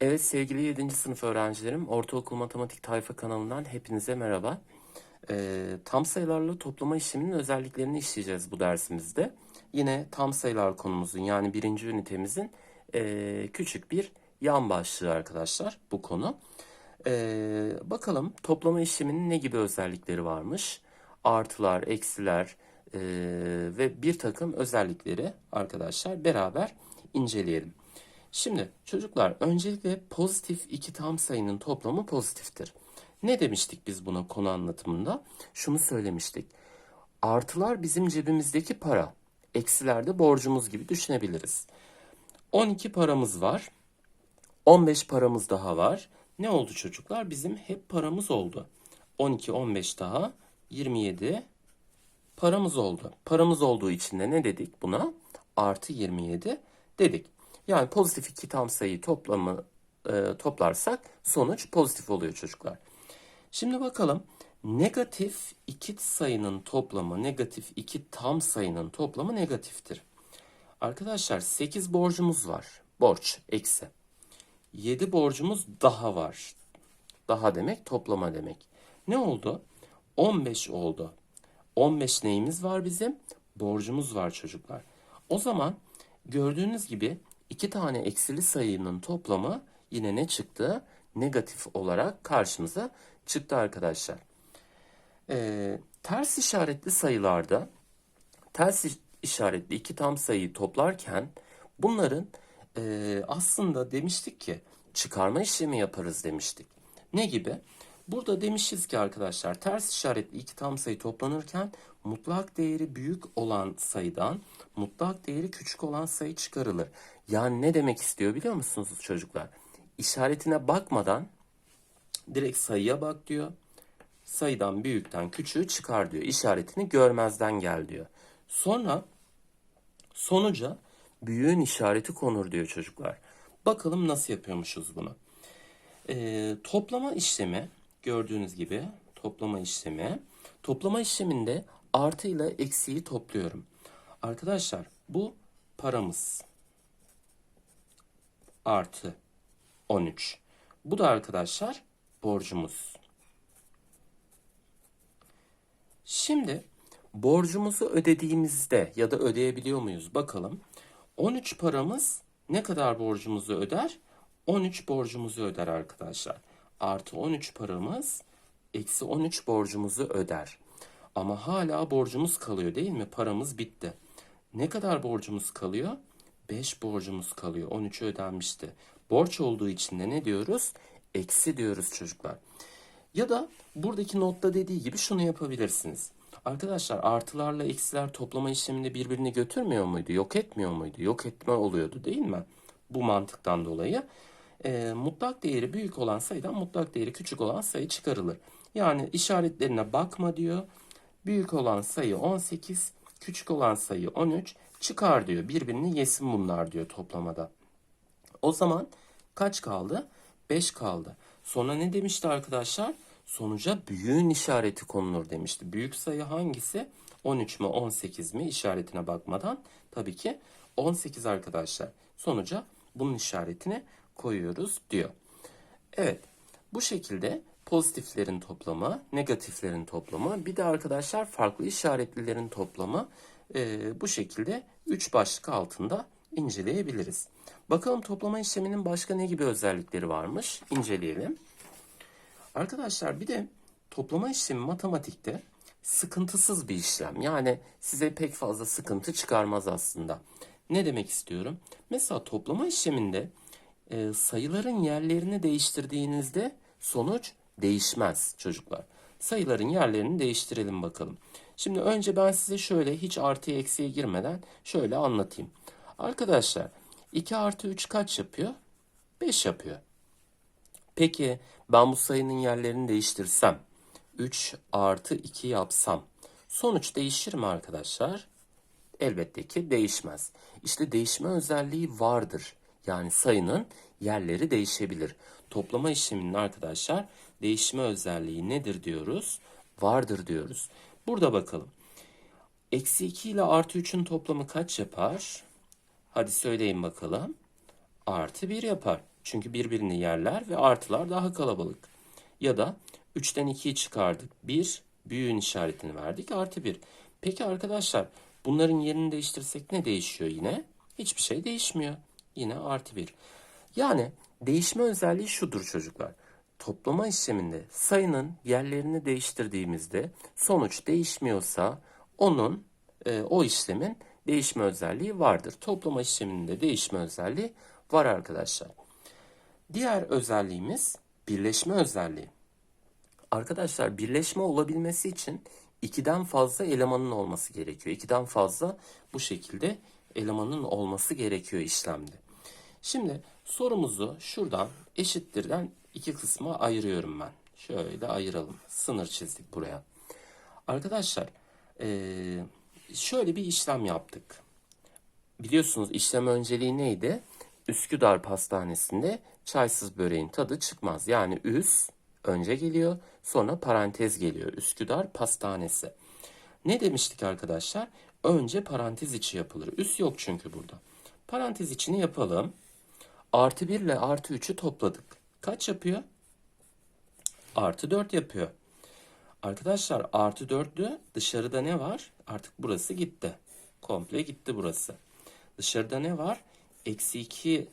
Evet sevgili 7. sınıf öğrencilerim, Ortaokul Matematik Tayfa kanalından hepinize merhaba. Ee, tam sayılarla toplama işleminin özelliklerini işleyeceğiz bu dersimizde. Yine tam sayılar konumuzun yani birinci ünitemizin ee, küçük bir yan başlığı arkadaşlar bu konu. Ee, bakalım toplama işleminin ne gibi özellikleri varmış? Artılar, eksiler ee, ve bir takım özellikleri arkadaşlar beraber inceleyelim. Şimdi çocuklar öncelikle pozitif iki tam sayının toplamı pozitiftir. Ne demiştik biz buna konu anlatımında? Şunu söylemiştik. Artılar bizim cebimizdeki para. Eksiler de borcumuz gibi düşünebiliriz. 12 paramız var. 15 paramız daha var. Ne oldu çocuklar? Bizim hep paramız oldu. 12, 15 daha 27 paramız oldu. Paramız olduğu için de ne dedik buna? Artı 27 dedik. Yani pozitif iki tam sayı toplamı e, toplarsak sonuç pozitif oluyor çocuklar. Şimdi bakalım negatif iki sayının toplamı, negatif iki tam sayının toplamı negatiftir. Arkadaşlar 8 borcumuz var. Borç eksi. 7 borcumuz daha var. Daha demek toplama demek. Ne oldu? 15 oldu. 15 neyimiz var bizim? Borcumuz var çocuklar. O zaman gördüğünüz gibi iki tane eksili sayının toplamı yine ne çıktı? Negatif olarak karşımıza çıktı arkadaşlar. Ee, ters işaretli sayılarda ters işaretli iki tam sayıyı toplarken bunların e, aslında demiştik ki çıkarma işlemi yaparız demiştik. Ne gibi? Burada demişiz ki arkadaşlar ters işaretli iki tam sayı toplanırken mutlak değeri büyük olan sayıdan mutlak değeri küçük olan sayı çıkarılır. Yani ne demek istiyor biliyor musunuz çocuklar? İşaretine bakmadan direkt sayıya bak diyor. Sayıdan büyükten küçüğü çıkar diyor. İşaretini görmezden gel diyor. Sonra sonuca büyüğün işareti konur diyor çocuklar. Bakalım nasıl yapıyormuşuz bunu. Ee, toplama işlemi gördüğünüz gibi toplama işlemi. Toplama işleminde artı ile eksiği topluyorum. Arkadaşlar bu paramız. Artı 13. Bu da arkadaşlar borcumuz. Şimdi borcumuzu ödediğimizde ya da ödeyebiliyor muyuz bakalım. 13 paramız ne kadar borcumuzu öder? 13 borcumuzu öder arkadaşlar. Artı 13 paramız eksi 13 borcumuzu öder. Ama hala borcumuz kalıyor değil mi? Paramız bitti. Ne kadar borcumuz kalıyor? 5 borcumuz kalıyor. 13'ü ödenmişti. Borç olduğu için de ne diyoruz? Eksi diyoruz çocuklar. Ya da buradaki notta dediği gibi şunu yapabilirsiniz. Arkadaşlar artılarla eksiler toplama işleminde birbirini götürmüyor muydu? Yok etmiyor muydu? Yok etme oluyordu değil mi? Bu mantıktan dolayı. E, mutlak değeri büyük olan sayıdan mutlak değeri küçük olan sayı çıkarılır. Yani işaretlerine bakma diyor. Büyük olan sayı 18, küçük olan sayı 13 çıkar diyor. Birbirini yesin bunlar diyor toplamada. O zaman kaç kaldı? 5 kaldı. Sonra ne demişti arkadaşlar? Sonuca büyüğün işareti konulur demişti. Büyük sayı hangisi? 13 mü 18 mi işaretine bakmadan tabii ki 18 arkadaşlar. Sonuca bunun işaretini koyuyoruz diyor. Evet bu şekilde pozitiflerin toplamı, negatiflerin toplamı bir de arkadaşlar farklı işaretlilerin toplamı e, bu şekilde 3 başlık altında inceleyebiliriz. Bakalım toplama işleminin başka ne gibi özellikleri varmış inceleyelim. Arkadaşlar bir de toplama işlemi matematikte sıkıntısız bir işlem. Yani size pek fazla sıkıntı çıkarmaz aslında. Ne demek istiyorum? Mesela toplama işleminde e, sayıların yerlerini değiştirdiğinizde sonuç değişmez çocuklar. Sayıların yerlerini değiştirelim bakalım. Şimdi önce ben size şöyle hiç artıya eksiye girmeden şöyle anlatayım. Arkadaşlar 2 artı 3 kaç yapıyor? 5 yapıyor. Peki ben bu sayının yerlerini değiştirsem 3 artı 2 yapsam sonuç değişir mi arkadaşlar? Elbette ki değişmez. İşte değişme özelliği vardır. Yani sayının yerleri değişebilir. Toplama işleminin arkadaşlar değişme özelliği nedir diyoruz? Vardır diyoruz. Burada bakalım. Eksi 2 ile artı 3'ün toplamı kaç yapar? Hadi söyleyin bakalım. Artı 1 yapar. Çünkü birbirini yerler ve artılar daha kalabalık. Ya da 3'ten 2'yi çıkardık. 1 büyüğün işaretini verdik. Artı 1. Peki arkadaşlar bunların yerini değiştirsek ne değişiyor yine? Hiçbir şey değişmiyor. Yine artı 1. Yani değişme özelliği şudur çocuklar. Toplama işleminde sayının yerlerini değiştirdiğimizde sonuç değişmiyorsa onun e, o işlemin değişme özelliği vardır. Toplama işleminde değişme özelliği var arkadaşlar. Diğer özelliğimiz birleşme özelliği. Arkadaşlar birleşme olabilmesi için ikiden fazla elemanın olması gerekiyor. İkiden fazla bu şekilde elemanın olması gerekiyor işlemde. Şimdi sorumuzu şuradan eşittirden iki kısma ayırıyorum ben. Şöyle ayıralım. Sınır çizdik buraya. Arkadaşlar eee, şöyle bir işlem yaptık. Biliyorsunuz işlem önceliği neydi? Üsküdar Pastanesi'nde çaysız böreğin tadı çıkmaz. Yani üs önce geliyor, sonra parantez geliyor. Üsküdar Pastanesi. Ne demiştik arkadaşlar? Önce parantez içi yapılır. Üs yok çünkü burada. Parantez içini yapalım. Artı 1 ile artı 3'ü topladık. Kaç yapıyor? Artı 4 yapıyor. Arkadaşlar artı 4'lü dışarıda ne var? Artık burası gitti. Komple gitti burası. Dışarıda ne var? Eksi 2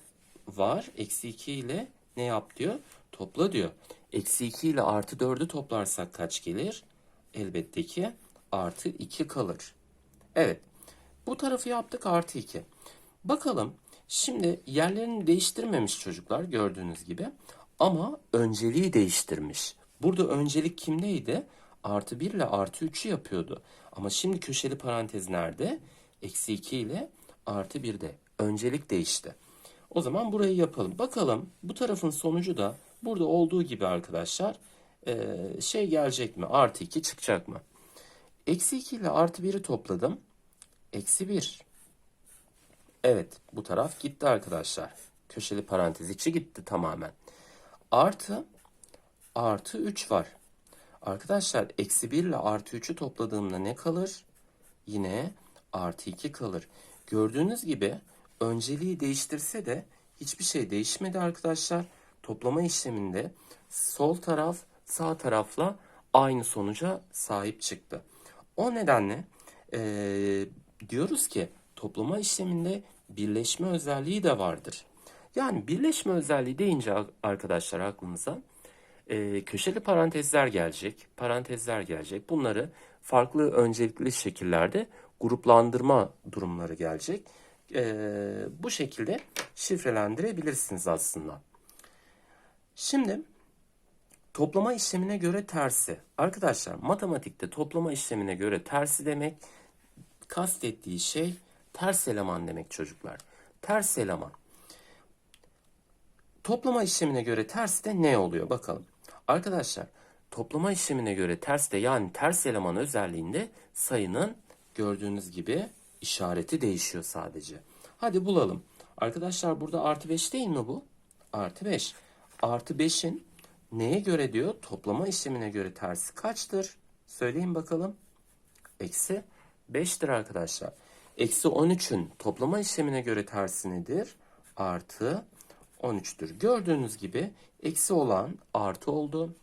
var. Eksi 2 ile ne yap diyor? Topla diyor. Eksi 2 ile artı 4'ü toplarsak kaç gelir? Elbette ki artı 2 kalır. Evet. Bu tarafı yaptık artı 2. Bakalım şimdi yerlerini değiştirmemiş çocuklar gördüğünüz gibi. Ama önceliği değiştirmiş. Burada öncelik kimdeydi? Artı 1 ile artı 3'ü yapıyordu. Ama şimdi köşeli parantez nerede? Eksi 2 ile artı 1'de. Öncelik değişti. O zaman burayı yapalım. Bakalım bu tarafın sonucu da burada olduğu gibi arkadaşlar şey gelecek mi? Artı 2 çıkacak mı? Eksi 2 ile artı 1'i topladım. Eksi 1. Evet bu taraf gitti arkadaşlar. Köşeli parantez içi gitti tamamen. Artı artı 3 var. Arkadaşlar eksi 1 ile artı 3'ü topladığımda ne kalır? Yine artı 2 kalır. Gördüğünüz gibi önceliği değiştirse de hiçbir şey değişmedi arkadaşlar. Toplama işleminde sol taraf sağ tarafla aynı sonuca sahip çıktı. O nedenle eee, diyoruz ki toplama işleminde birleşme özelliği de vardır. Yani birleşme özelliği deyince arkadaşlar aklınıza e, köşeli parantezler gelecek, parantezler gelecek. Bunları farklı öncelikli şekillerde gruplandırma durumları gelecek. E, bu şekilde şifrelendirebilirsiniz aslında. Şimdi toplama işlemine göre tersi. Arkadaşlar matematikte toplama işlemine göre tersi demek kastettiği şey ters eleman demek çocuklar. Ters eleman. Toplama işlemine göre ters de ne oluyor bakalım. Arkadaşlar toplama işlemine göre ters de yani ters eleman özelliğinde sayının gördüğünüz gibi işareti değişiyor sadece. Hadi bulalım. Arkadaşlar burada artı 5 değil mi bu? Artı 5. Artı 5'in neye göre diyor? Toplama işlemine göre tersi kaçtır? Söyleyin bakalım. Eksi 5'tir arkadaşlar. Eksi 13'ün toplama işlemine göre tersi nedir? Artı 13'tür. Gördüğünüz gibi eksi olan artı oldu.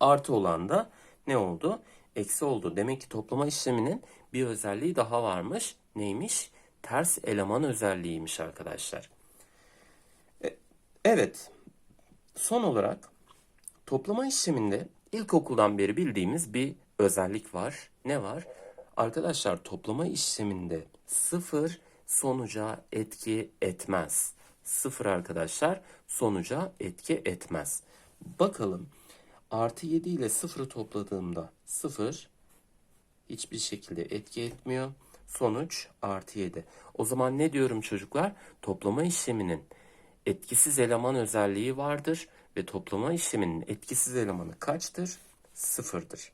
Artı olan da ne oldu? Eksi oldu. Demek ki toplama işleminin bir özelliği daha varmış. Neymiş? Ters eleman özelliğiymiş arkadaşlar. E, Evet. Son olarak toplama işleminde ilkokuldan beri bildiğimiz bir özellik var. Ne var? Arkadaşlar toplama işleminde sıfır sonuca etki etmez. Sıfır arkadaşlar sonuca etki etmez. Bakalım artı 7 ile sıfırı topladığımda sıfır hiçbir şekilde etki etmiyor. Sonuç artı 7. O zaman ne diyorum çocuklar? Toplama işleminin etkisiz eleman özelliği vardır ve toplama işleminin etkisiz elemanı kaçtır? Sıfırdır.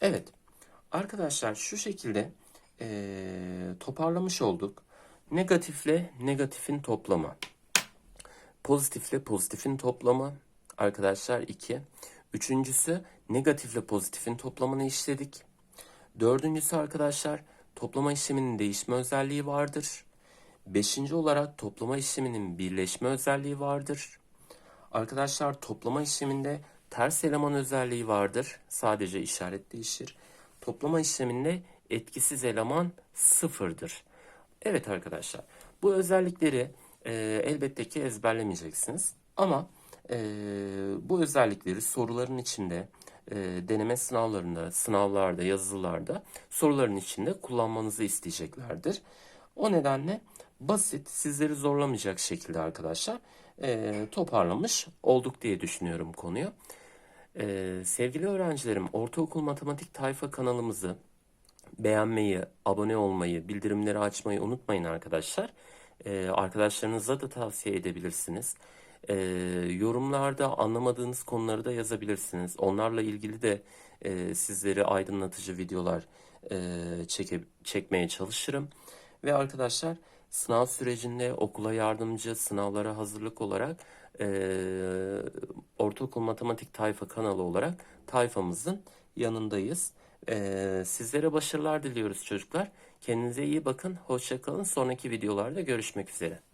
Evet. Arkadaşlar şu şekilde eee, toparlamış olduk. Negatifle negatifin toplamı. Pozitifle pozitifin toplamı. Arkadaşlar 2. Üçüncüsü negatifle pozitifin toplamını işledik. Dördüncüsü arkadaşlar toplama işleminin değişme özelliği vardır. Beşinci olarak toplama işleminin birleşme özelliği vardır. Arkadaşlar toplama işleminde ters eleman özelliği vardır. Sadece işaret değişir. Toplama işleminde etkisiz eleman sıfırdır. Evet arkadaşlar bu özellikleri e, elbette ki ezberlemeyeceksiniz. Ama e, bu özellikleri soruların içinde, e, deneme sınavlarında, sınavlarda, yazılılarda soruların içinde kullanmanızı isteyeceklerdir. O nedenle basit, sizleri zorlamayacak şekilde arkadaşlar e, toparlamış olduk diye düşünüyorum konuyu. E, sevgili öğrencilerim, Ortaokul Matematik Tayfa kanalımızı beğenmeyi, abone olmayı, bildirimleri açmayı unutmayın arkadaşlar. Ee, arkadaşlarınıza da tavsiye edebilirsiniz. Ee, yorumlarda anlamadığınız konuları da yazabilirsiniz. Onlarla ilgili de e, sizleri aydınlatıcı videolar e, çeke, çekmeye çalışırım. Ve arkadaşlar sınav sürecinde okula yardımcı, sınavlara hazırlık olarak e, Ortaokul Matematik Tayfa kanalı olarak tayfamızın yanındayız. Ee, sizlere başarılar diliyoruz çocuklar. Kendinize iyi bakın. Hoşça kalın. Sonraki videolarda görüşmek üzere.